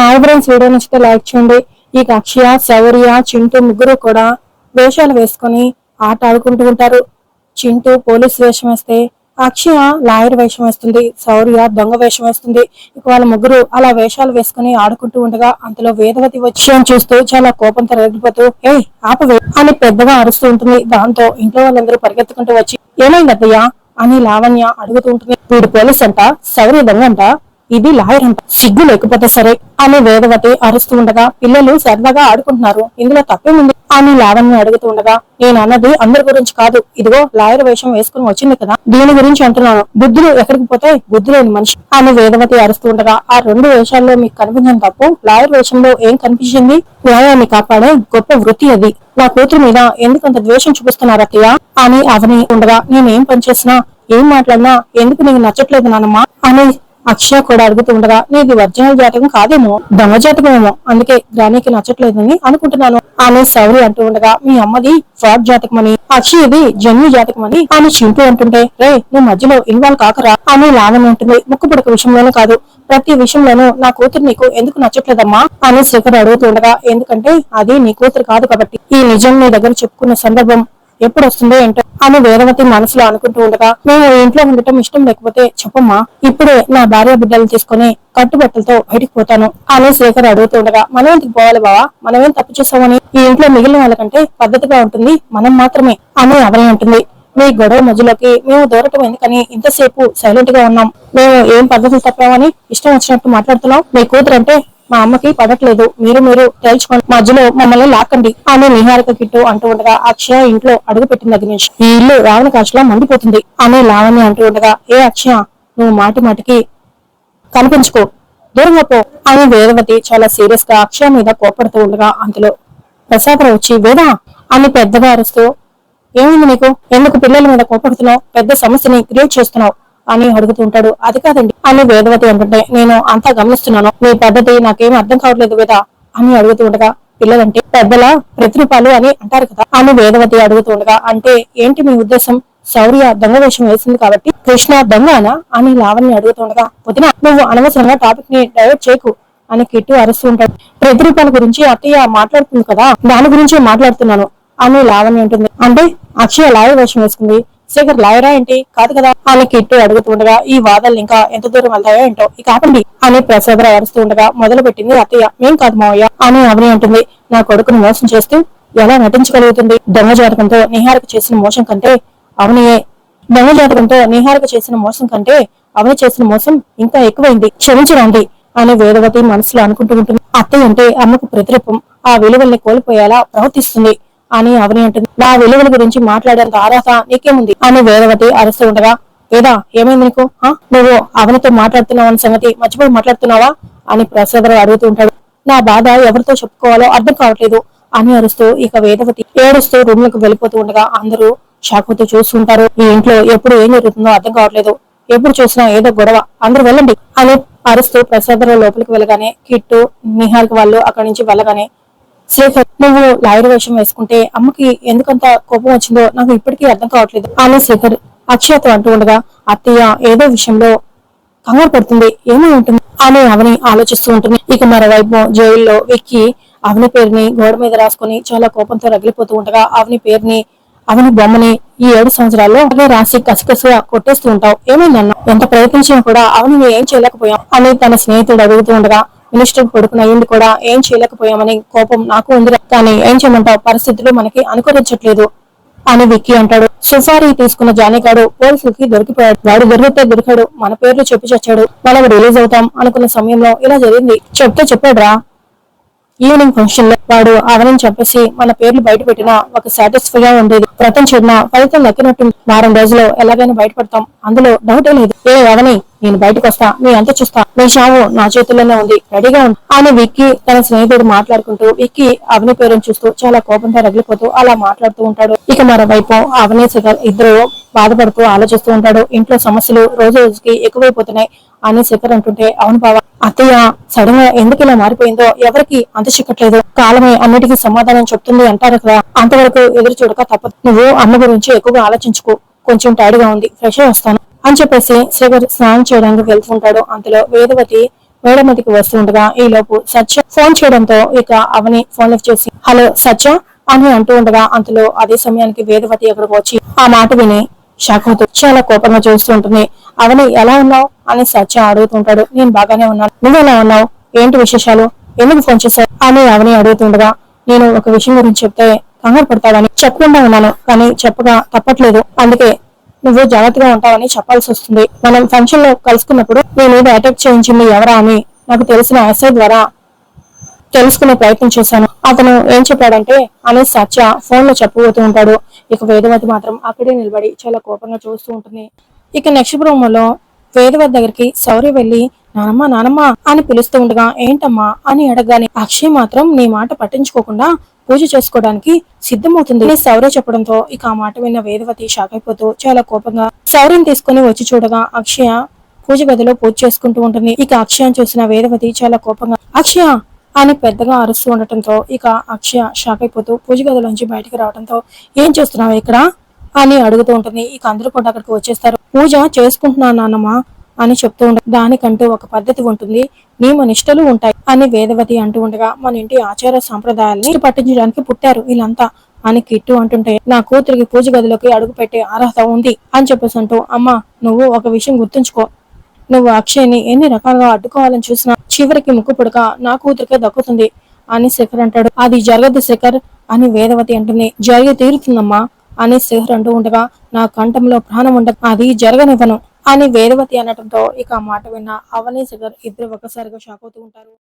Hi friends video నచ్చితే like చేయండి. ఈ కక్ష్య శౌర్య చింటూ ముగ్గురు కూడా వేషాలు వేసుకొని ఆట ఆడుకుంటూ ఉంటారు. చింటూ పోలీస్ వేషం వేస్తే అక్షయ లాయర్ వేషం వేస్తుంది శౌర్య దొంగ వేషం వేస్తుంది. ఇక వాళ్ళ ముగ్గురు అలా వేషాలు వేసుకుని ఆడుకుంటూ ఉండగా అంతలో వేదవతి వచ్చి చూస్తూ చాలా కోపంతో రగిలిపోతూ ఏ ఆపవే అని పెద్దగా అరుస్తూ ఉంటుంది. దాంతో ఇంట్లో వాళ్ళందరూ పరిగెత్తుకుంటూ వచ్చి ఏమైంది అత్తయ్య అని లావణ్య అడుగుతూ ఉంటుంది. వీడు పోలీస్ అంట శౌర్య దొంగ అంట ఇది లాయర్. అంట సిగ్గు లేకపోతే సరే అని వేదవతి అరుస్తూ ఉండగా పిల్లలు సరదాగా ఆడుకుంటున్నారు. ఇందులో తప్పేముంది? అని లావణ్య అడుగుతూ ఉండగా నేను అన్నది అందరి గురించి కాదు. ఇదిగో లాయర్ వేషం వేసుకుని వచ్చింది కదా. దీని గురించి అంటున్నాను. బుద్ధులు ఎక్కడికి పోతే బుద్ధి లేని మనిషి అని వేదవతి అరుస్తూ ఉండగా ఆ రెండు వేషాల్లో మీకు కనిపించిన తప్పు. లాయర్ వేషంలో ఏం కనిపించింది? న్యాయాన్ని కాపాడే గొప్ప వృత్తి అది. నా కూతురు మీద ఎందుకంత ద్వేషం చూపిస్తున్నారు అత్తయ్య? అని అవని ఉండగా నేనేం పని చేసినా ఏం మాట్లాడినా ఎందుకు నీకు నచ్చట్లేదు నానమ్మా? అని అక్షయ కూడా అడుగుతూ ఉండగా నీది ఒరిజినల్ జాతకం కాదేమో దొంగ జాతకమేమో అందుకే గ్రానికి నచ్చట్లేదని అనుకుంటున్నాను ఆమె సౌరి అంటూ ఉండగా మీ అమ్మది ఫ్రాడ్ జాతకం అని అక్షయది జన్యు జాతకం అని చింటూ అంటుంటే రే నువ్వు మధ్యలో ఇన్వాల్వ్ కాకరా ఆమె లావణ్య ఉంటుంది ముక్కు పుడక విషయంలోనూ కాదు ప్రతి విషయంలోనూ నా కూతురు నీకు ఎందుకు నచ్చట్లేదమ్మా అని శేఖర్ అడుగుతూ ఉండగా ఎందుకంటే అది నీ కూతురు కాదు కాబట్టి ఈ నిజం నీ దగ్గర చెప్పుకున్న సందర్భం ఎప్పుడు వస్తుందో ఏంటో అని వేదవతి మనసులో అనుకుంటూ ఉండగా మేము ఇంట్లో ఉండటం ఇష్టం లేకపోతే చెప్పమ్మా ఇప్పుడే నా భార్య బిడ్డలు తీసుకుని కట్టుబట్టలతో బయటికి పోతాను అని శేఖర్ అడుగుతూ ఉండగా మనం ఎందుకు పోవాలి బావా? మనమేం తప్పు చేసామని? ఈ ఇంట్లో మిగిలిన వాళ్ళకంటే పద్ధతిగా ఉంటుంది మనం మాత్రమే అని అవని ఉంటుంది మీ గొడవ మధ్యలోకి మేము దూరటం ఎందుకని ఇంతసేపు సైలెంట్గా ఉన్నాం? మేము ఏం పద్ధతులు తప్పామని ఇష్టం వచ్చినట్టు మాట్లాడుతున్నాం? మీ కూతురు అంటే మా అమ్మకి పడట్లేదు. మీరు మీరు తేల్చుకోండి. మధ్యలో మమ్మల్ని లాక్కండి. ఆమె నిహారిక కిట్టు అంటూ ఉండగా అక్షయ ఇంట్లో అడుగు పెట్టిన దగ్గర నుంచి ఈ ఇల్లు రావణ కాశలా మండిపోతుంది. ఆమె లావణ్య అంటూ ఉండగా ఏ అక్షయ నువ్వు మాటి మాటికి కనిపించుకో. దూరంగా పో. ఆమె వేదవతి చాలా సీరియస్గా అక్షయ మీద కోపడుతూ ఉండగా అందులో ప్రసాదరావు వచ్చి వేదా? ఆమె పెద్దగా అరుస్తూ ఏమైంది నీకు? ఎందుకు పిల్లల మీద కోపడుతున్నావు? పెద్ద సమస్యని క్రియేట్ చేస్తున్నావు. అని అడుగుతుంటాడు. అది కాదండి. అని వేదవతి అంటుంటే నేను అంతా గమనిస్తున్నాను. మీ పద్ధతి నాకేం అర్థం కావట్లేదు వేద అని అడుగుతూ ఉండగా పిల్లలంటే పెద్దల ప్రతిరూపాలు అని అంటారు కదా అని వేదవతి అడుగుతూ ఉండగా అంటే ఏంటి మీ ఉద్దేశం? శౌర్య దొంగ వేషం వేసింది కాబట్టి కృష్ణ దొంగనా? అని లావణ్య అడుగుతుండగా వదిన నువ్వు అనవసరంగా టాపిక్ని డైవర్ట్ చేయకు అని కిట్టు అరుస్తూ ఉంటాడు. ప్రతిరూపాల గురించి అత్తయ్య మాట్లాడుతుంది కదా దాని గురించి మాట్లాడుతున్నాను అని లావణ్య ఉంటుంది అంటే అక్షయ లాయర్ వేషం వేసుకుంది. శేఖర్ లాయరా ఏంటి? కాదు కదా. అని కిట్టు అడుగుతుండగా ఈ వాదనలు ఇంకా ఎంత దూరం వెళ్తాయో ఏంటో. ఇక ఆపండి. అని ప్రసాదరావు అరుస్తూ ఉండగా మొదలు పెట్టింది అత్తయ్య. మేం కాదు మావయ్య. అని అవని అంటుంది. నా కొడుకును మోసం చేస్తూ ఎలా నటించగలుగుతుంది? దొంగ జాతకంతో నిహారిక చేసిన మోసం కంటే అవనియే. దొంగ జాతకంతో నిహారిక చేసిన మోసం కంటే అవని చేసిన మోసం ఇంకా ఎక్కువైంది. క్షమించరండి అని వేదవతి మనసులో అనుకుంటూ ఉంటుంది. అత్తయ్య అంటే అమ్మకు ప్రతిరూపం. ఆ విలువల్ని కోల్పోయేలా ప్రవర్తిస్తుంది. అని అవని అంటుంది. నా విలువల గురించి మాట్లాడేంత అర్హత నీకేముంది? అని వేదవతి అరుస్తూ ఉండగా వేదా ఏమైంది నీకు? ఆ? నువ్వు అవనితో మాట్లాడుతున్నావు అన్న సంగతి మర్చిపోయి మాట్లాడుతున్నావా? అని ప్రసాదరావు అడుగుతూ ఉంటాడు. నా బాధ ఎవరితో చెప్పుకోవాలో అర్థం కావట్లేదు అని అరుస్తూ ఇక వేదవతి ఏడుస్తూ రూమ్లకు వెళ్ళిపోతూ ఉండగా అందరూ షాకుతో చూస్తుంటారు. ఈ ఇంట్లో ఎప్పుడు ఏం జరుగుతుందో అర్థం కావట్లేదు. ఎప్పుడు చూసినా ఏదో గొడవ. అందరూ వెళ్ళండి అని అరుస్తూ ప్రసాదరావు లోపలికి వెళ్ళగానే కిట్టు నిహాల్కి వాళ్ళు అక్కడి నుంచి వెళ్ళగానే శేఖర్ నువ్వు లాయర్ వేషం వేసుకుంటే అమ్మకి ఎందుకంత కోపం వచ్చిందో నాకు ఇప్పటికీ అర్థం కావట్లేదు. అలా శేఖర్ అక్షయతో అంటూ ఉండగా అత్తయ్య ఏదో విషయంలో కంగారు పడుతుంది. ఏమై ఉంటుంది? అని అవని ఆలోచిస్తూ ఉంటుంది. ఇక మరోవైపు జైల్లో వెక్కి అవని పేరుని గోడ మీద రాసుకుని చాలా కోపంతో రగిలిపోతూ ఉండగా అవని పేరుని అవని బొమ్మని ఈ ఏడు సంవత్సరాల్లో అవే రాసి కసికసిగా కొట్టేస్తూ ఉంటావు. ఏమైందన్నా? ఎంత ప్రయత్నించినా కూడా అవని ఏం చేయలేకపోయాం అని తన స్నేహితుడు అడుగుతూ ఉండగా మినిస్టర్ కొడుకున అయ్యింది కూడా ఏం చేయలేకపోయామని కోపం నాకు ఉంది. కానీ ఏం చేయమంటావు? పరిస్థితులు మనకి అనుకరించట్లేదు అని విక్కీ అంటాడు. సుఫారీ తీసుకున్న జానీగాడు పోలీసులకి దొరికిపోయాడు. వాడు దొరికితే దొరికాడు. మన పేర్లు చెప్పి చచ్చాడు. మనం రిలీజ్ అవుతాం అనుకున్న సమయంలో ఇలా జరిగింది. చెప్తే చెప్పాడురా. ఈవినింగ్ ఫంక్షన్లో వాడు అవని చెప్పేసి మన పేర్లు బయట పెట్టినా ఒక సాటిస్ఫై గా ఉండేది. వ్రతం చెడినా ఫలితం దక్కినట్టు వారం రోజుల్లో ఎలాగైనా బయటపడతాం. అందులో డౌటే లేదు. ఏ అవని నేను బయటకు వస్తా నీ అంత చూస్తా. నీ షావు నా చేతుల్లోనే ఉంది. రెడీగా ఉంది అని విక్కీ తన స్నేహితుడు మాట్లాడుకుంటూ విక్కీ అవని పేరును చూస్తూ చాలా కోపంతో రగిలిపోతూ అలా మాట్లాడుతూ ఉంటాడు. ఇక మరోవైపు అవని శిఖర్ ఇద్దరు బాధపడుతూ ఆలోచిస్తూ ఉంటాడు. ఇంట్లో సమస్యలు రోజు రోజుకి ఎక్కువైపోతున్నాయి అని శిఖర్ అంటుంటే అవును బావా అత్తయ్య సడన్గా ఎందుకు ఇలా మారిపోయిందో ఎవరికి అంత చిక్కట్లేదు. కాలమే అన్నిటికీ సమాధానం చెప్తుంది అంటారు కదా అంతవరకు ఎదురు చూడక తప్పదు. నువ్వు అమ్మ గురించి ఎక్కువగా ఆలోచించుకో. కొంచెం టైర్డ్గా ఉంది. ఫ్రెష్ వస్తాను. అని చెప్పేసి శేఖర్ స్నానం చేయడానికి వెళ్తుంటాడు. అంతలో వేదవతి వేడమతికి వస్తుండగా ఈ లోపు సత్య ఫోన్ చేయడంతో ఇక అవని ఫోన్ లిఫ్ట్ చేసి హలో సత్య అని అంటూ ఉండగా అంతలో అదే సమయానికి వేదవతి అక్కడికి వచ్చి ఆ మాట విని శాఖతో చాలా కోపంగా చూస్తూ ఉంటుంది. అవని ఎలా ఉన్నావు? అని సత్య అడుగుతుంటాడు నేను బాగానే ఉన్నాను. నువ్వు ఎలా ఉన్నావు? ఏంటి విశేషాలు? ఎందుకు ఫోన్ చేశావు? అని అవని అడుగుతుండగా నేను ఒక విషయం గురించి చెప్తే కంగారు పడతాడని చెప్పకుండా ఉన్నాను. కానీ చెప్పగా తప్పట్లేదు. అందుకే నువ్వు జాగ్రత్తగా ఉంటావని చెప్పాల్సి వస్తుంది. మనం ఫంక్షన్లో కలుసుకున్నప్పుడు నీ మీద అటాక్ చేయించింది ఎవరా అని నాకు తెలిసిన ఎస్ఐ ద్వారా తెలుసుకునే ప్రయత్నం చేశాను. అతను ఏం చెప్పాడంటే అని సత్య ఫోన్లో చెప్పబోతూ ఉంటాడు. ఇక వేదవతి మాత్రం అక్కడే నిలబడి చాలా కోపంగా చూస్తూ ఉంటుంది. ఇక నెక్స్ట్ ప్రోమోలో వేదవతి దగ్గరికి సౌర్య వెళ్ళి నానమ్మ నానమ్మ అని పిలుస్తూ ఉండగా ఏంటమ్మా? అని అడగగానే అక్షయ్ మాత్రం నీ మాట పట్టించుకోకుండా పూజ చేసుకోవడానికి సిద్ధమవుతుంది. సౌర్య చెప్పడంతో ఇక ఆ మాట విన్న వేదవతి షాక్ అయిపోతూ చాలా కోపంగా సౌర్యం తీసుకుని వచ్చి చూడగా అక్షయ పూజ గదిలో పూజ చేసుకుంటూ ఉంటుంది. ఇక అక్షయం చూసిన వేదవతి చాలా కోపంగా అక్షయ! అని పెద్దగా అరుస్తూ ఉండటంతో ఇక అక్షయ షాక్ అయిపోతూ పూజ గదిలోంచి బయటకు రావడంతో ఏం చేస్తున్నావు ఇక్కడ? అని అడుగుతూ ఉంటుంది. ఇక అందరూ కూడా అక్కడికి వచ్చేస్తారు. పూజ చేసుకుంటున్నాను నాన్నమ్మ అని చెప్తూ ఉంటారు దానికంటూ ఒక పద్ధతి ఉంటుంది. నియమ నిష్టలు ఉంటాయి అని వేదవతి అంటూ ఉండగా మన ఇంటి ఆచార సాంప్రదాయాల్ని పట్టించడానికి పుట్టారు వీళ్ళంతా అని కిట్టు అంటుంటే నా కూతురికి పూజ గదిలోకి అడుగు పెట్టే అర్హత ఉంది అని చెప్పేసి అంటూ అమ్మ నువ్వు ఒక విషయం గుర్తుంచుకో. నువ్వు అక్షయ్ని ఎన్ని రకాలుగా అడ్డుకోవాలని చూసినా చివరికి ముక్కు పుడక నా కూతురికే దక్కుతుంది అని శేఖర్ అంటాడు. అది జరగదు శేఖర్ అని వేదవతి అంటుంది. జరిగి తీరుతుందమ్మా అని శేఖర్ అంటూ ఉండగా నా కంఠంలో ప్రాణం ఉండదు అది జరగనివ్వను. అని వేదవతి అనటంతో ఇక మాట విన్న అవని శిఖర్ ఇద్దరు ఒక్కసారిగా షాక్ అవుతూ ఉంటారు.